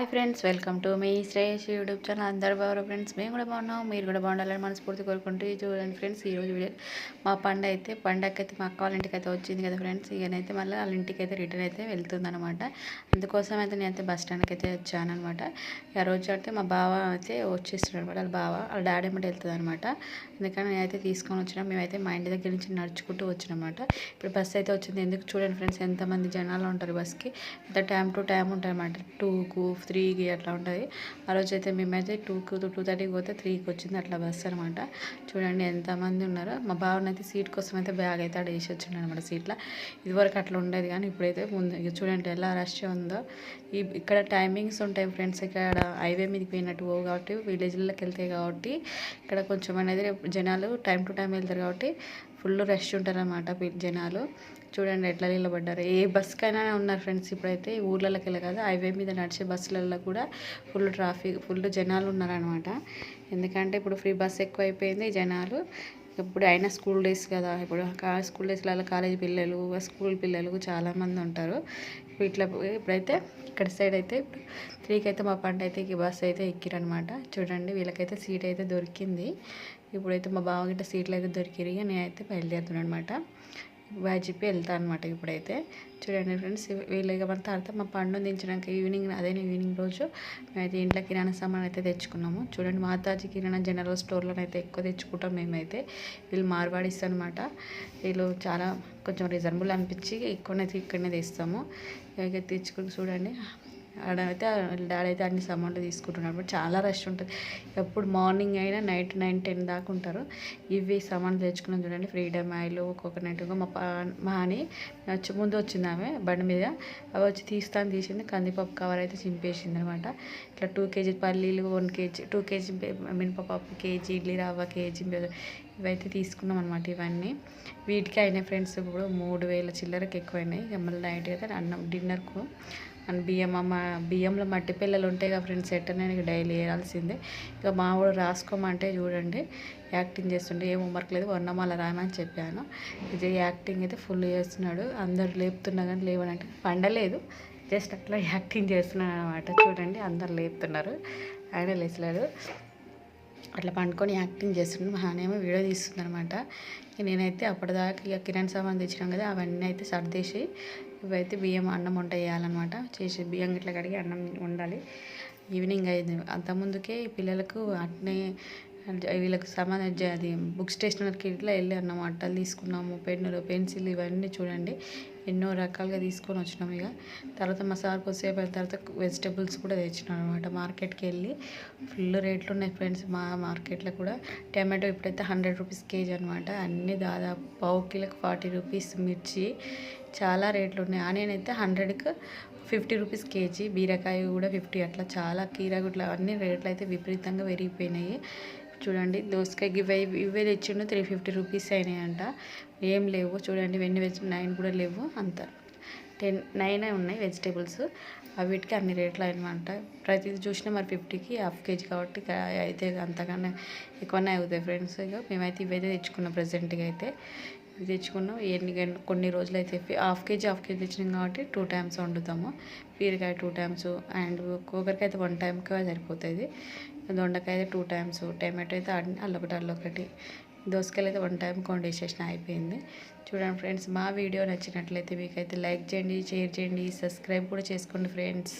Hi friends welcome to మీ Shreyas YouTube channel. అందరు బాగున్నారు ఫ్రెండ్స్? మేము కూడా బాగున్నాం మీరు కూడా బాగుండాలని మనస్ఫూర్తి కోరుకుంటూ చూడండి ఫ్రెండ్స్ ఈరోజు వీడియో మా పండ అయితే పండగకి అయితే మా అక్క వాళ్ళ ఇంటికి అయితే వచ్చింది కదా ఫ్రెండ్స్. ఇకనైతే మళ్ళీ వాళ్ళ ఇంటికి అయితే రిటర్న్ అయితే వెళ్తుందనమాట అందుకోసం అయితే నేనైతే బస్ స్టాండ్కి అయితే వచ్చాను అనమాట ఆ రోజు అయితే మా బావ అయితే వచ్చేస్తున్నాడు అనమాట వాళ్ళ బావ వాళ్ళ డాడీ ఏమంటే వెళ్తుంది అనమాట అందుకని నేనైతే తీసుకొని వచ్చినా మేమైతే మా ఇంటి దగ్గర నుంచి నడుచుకుంటూ వచ్చినమాట. ఇప్పుడు బస్ అయితే వచ్చింది. ఎందుకు? చూడండి ఫ్రెండ్స్ ఎంతమంది జనాలు ఉంటారు బస్కి. ఎంత టైం టు టైం ఉంటారు అనమాట టూకు త్రీకి అట్లా ఉంటుంది. ఆ రోజు అయితే మేమైతే టూకి టూ థర్టీకి పోతే త్రీకి వచ్చింది అట్లా బస్సు అనమాట చూడండి ఎంతమంది ఉన్నారో. మా బావనైతే సీట్ కోసం అయితే బ్యాగ్ అయితే ఆడ వేసి వచ్చిండు అనమాట సీట్లో. ఇదివరకు అట్లా ఉండేది కానీ ఇప్పుడైతే ముందు చూడండి ఎలా రష్ ఉందో. ఈ ఇక్కడ టైమింగ్స్ ఉంటాయి ఫ్రెండ్స్. ఇక్కడ హైవే మీదకి పోయినట్టు పోవు కాబట్టి విలేజ్లకి వెళ్తాయి కాబట్టి ఇక్కడ కొంచెం అనేది జనాలు టైం టు టైం వెళ్తారు కాబట్టి ఫుల్ రష్ ఉంటారనమాట జనాలు. చూడండి ఎట్లా నిలబడ్డారు. ఏ బస్కైనా ఉన్నారు ఫ్రెండ్స్ ఇప్పుడైతే. ఊర్లలోకి వెళ్ళి కదా హైవే మీద నడిచే బస్సులలో కూడా ఫుల్ ట్రాఫిక్ ఫుల్ జనాలు ఉన్నారనమాట ఎందుకంటే ఇప్పుడు ఫ్రీ బస్ ఎక్కువ అయిపోయింది జనాలు. ఇప్పుడు అయినా స్కూల్ డేస్ కదా ఇప్పుడు స్కూల్ డేస్లలో కాలేజ్ పిల్లలు స్కూల్ పిల్లలు చాలామంది ఉంటారు. ఇట్లా ఇప్పుడైతే ఇక్కడ సైడ్ అయితే త్రీకి అయితే మా పంట అయితే ఈ బస్సు అయితే ఎక్కిరనమాట చూడండి వీళ్ళకైతే సీట్ అయితే దొరికింది. ఇప్పుడైతే మా బావ గిట్ట సీట్లు అయితే దొరికిరిగా నేనైతే బయలుదేరుతున్నాను అనమాట వాజిపి వెళ్తా అనమాట ఇప్పుడైతే. చూడండి ఫ్రెండ్స్ వీళ్ళు ఇక మన తర్వాత మా పండు దించడానికి ఈవినింగ్ అదే ఈవినింగ్ రోజు మేమైతే ఇంట్లో కిరాణా సామాన్ అయితే తెచ్చుకున్నాము. చూడండి మాతాజీ కిరాణా జనరల్ స్టోర్లో అయితే ఎక్కువ తెచ్చుకుంటాం మేమైతే. వీళ్ళు మార్వాడిస్తారు అనమాట వీళ్ళు చాలా కొంచెం రీజనబుల్ అనిపించి ఎక్కువనైతే ఇక్కడనే తెస్తాము. ఇక తెచ్చుకుని చూడండి. ఆడైతే డాడీ అయితే అన్ని సామాన్లు తీసుకుంటున్నాడు. చాలా రష్ ఉంటుంది. ఎప్పుడు మార్నింగ్ అయినా నైట్ నైన్ టెన్ దాకా ఉంటారు. ఇవి సామాన్లు తెచ్చుకున్నాం చూడండి. ఫ్రీడమ్ ఆయిల్ కోకోనట్ మా మా అని వచ్చి ముందు వచ్చింది ఆమె బండి మీద. అవి వచ్చి తీస్తాను తీసింది. కందిపప్పు కవర్ అయితే చింపేసింది అనమాట ఇట్లా టూ కేజీ పల్లీలు వన్ కేజీ టూ కేజీ మినపప్పు కేజీ ఇడ్లీ రవ్వ కేజీ ఇవైతే తీసుకున్నాం అనమాట ఇవన్నీ. వీటికి అయినాయి ఫ్రెండ్స్ ఇప్పుడు మూడు వేల చిల్లరకి ఎక్కువైనాయి. మళ్ళీ నైట్ అయితే అన్నం డిన్నర్కు అండ్ బియ్యం అమ్మ బియ్యంలో మట్టి పిల్లలు ఉంటాయి కదా ఫ్రెండ్స్ ఎట్టనే డైలీ వేయాల్సిందే. ఇక మా వాడు రాసుకోమంటే చూడండి యాక్టింగ్ చేస్తుండే ఏం హోంవర్క్ లేదు వర్ణమాల రాయమని చెప్పాను. ఇది యాక్టింగ్ అయితే ఫుల్ చేస్తున్నాడు అందరు లేపుతున్నా కానీ లేవనంటే పండలేదు జస్ట్ అట్లా యాక్టింగ్ చేస్తున్నాడు అనమాట చూడండి అందరు లేపుతున్నారు ఆయన లేచలేడు. అట్లా పండుకొని యాక్టింగ్ చేస్తుండే. మా నానేమో వీడియో తీస్తుంది అనమాట నేనైతే అప్పటిదాకా ఇక కిరణ్ సామాన్ తెచ్చినాం కదా అవన్నీ అయితే సర్దేసి ఇవైతే బియ్యం అన్నం వంట చేయాలన్నమాట. చేసి బియ్యం ఇట్లా కడిగి అన్నం వండాలి. ఈవినింగ్ అయింది. అంతకుముందుకే పిల్లలకు అట్నే వీళ్ళకి సంబంధించి అది బుక్ స్టేషనరీకి ఇట్లా వెళ్ళి అన్నాం అట్టలు తీసుకున్నాము పెన్నులు పెన్సిల్ ఇవన్నీ చూడండి. ఎన్నో రకాలుగా తీసుకొని వచ్చినాము ఇక. తర్వాత మా సార్ కొద్దిసేపు అయిన తర్వాత వెజిటేబుల్స్ కూడా తెచ్చినాం అనమాట మార్కెట్కి వెళ్ళి ఫుల్ రేట్లు ఉన్నాయి ఫ్రెండ్స్ మా మార్కెట్లో కూడా. టమాటో ఇప్పుడైతే హండ్రెడ్ రూపీస్ కేజీ అనమాట అన్నీ దాదాపు పావు కిలోకి ఫార్టీ రూపీస్ మిర్చి. చాలా రేట్లు ఉన్నాయి. ఆనియన్ అయితే హండ్రెడ్కి ఫిఫ్టీ రూపీస్ కేజీ. బీరకాయ కూడా ఫిఫ్టీ అట్లా చాలా కీరా గుట్ల అన్ని రేట్లు అయితే విపరీతంగా పెరిగిపోయినాయి. చూడండి దోసకాయ ఇవే ఇవే తెచ్చిండు త్రీ ఫిఫ్టీ రూపీస్ అయినాయంట. ఏం లేవు చూడండి వెన్ని వెజ్ నైన్ కూడా లేవు అంత. టెన్ నైన్ ఉన్నాయి వెజిటేబుల్స్ వీటికి అన్ని రేట్లు అయినమాట ప్రతిదీ చూసినా మరి ఫిఫ్టీకి హాఫ్ కేజీ కాబట్టి అయితే అంతకన్నా ఎక్కువనే అవుతాయి ఫ్రెండ్స్ ఇక మేమైతే ఇవైతే తెచ్చుకున్నాం ప్రజెంట్గా అయితే. తెచ్చుకున్నాం. ఎన్ని కొన్ని రోజులు అయితే హాఫ్ కేజీ హాఫ్ కేజీ తెచ్చినాం కాబట్టి టూ టైమ్స్ వండుతాము. బీరకాయ టూ టైమ్స్ అండ్ కొబ్బరికాయ అయితే వన్ టైంకే సరిపోతుంది. దొండకాయ అయితే టూ టైమ్స్ టమాటో అయితే అల్లొకటి అల్లొకటి దోసకాయలు అయితే వన్ టైం కొండేసేసిన అయిపోయింది. చూడండి ఫ్రెండ్స్ మా వీడియో నచ్చినట్లయితే మీకైతే లైక్ చేయండి షేర్ చేయండి సబ్స్క్రైబ్ కూడా చేసుకోండి ఫ్రెండ్స్.